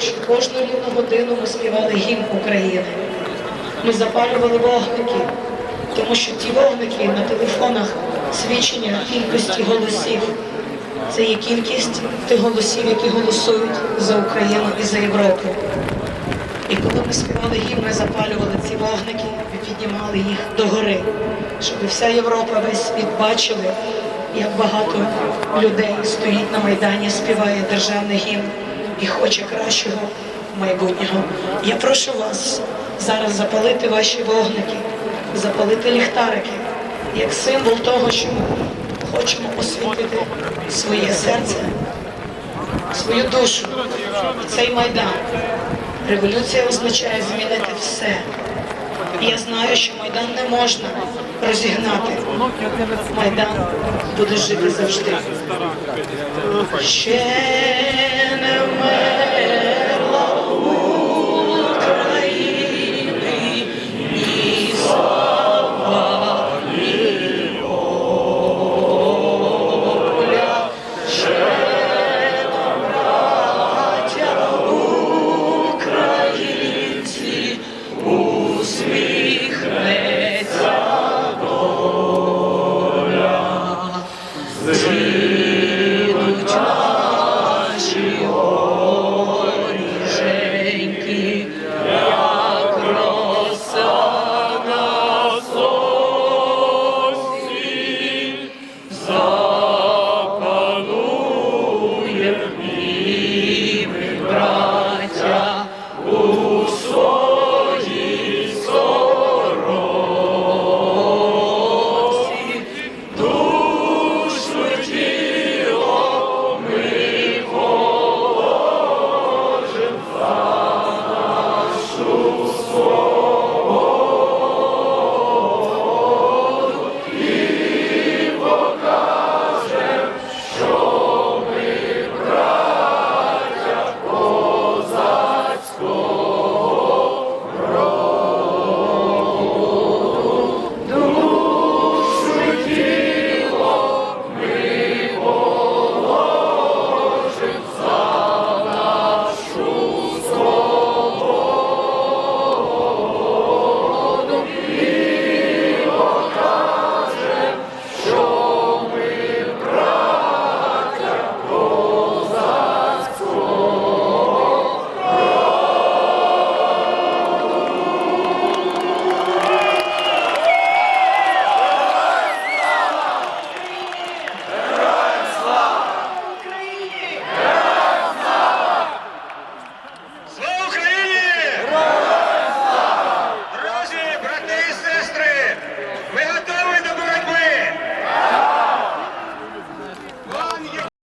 що кожну рівну годину ми співали гімн України. Ми запалювали вогники, тому що ті вогники на телефонах свідчення кількості голосів. Це є кількість тих голосів, які голосують за Україну і за Європу. І коли ми співали гімн, ми запалювали ці вогники і піднімали їх догори, щоб вся Європа, весь світ бачили, як багато людей стоїть на Майдані, співає державний гімн і хоче кращого майбутнього. Я прошу вас зараз запалити ваші вогники, запалити ліхтарики, як символ того, що ми хочемо освітити своє серце, свою душу, цей майдан. Революція означає змінити все. Я знаю, що Майдан не можна розігнати. Майдан буде жити завжди. Ще Amen.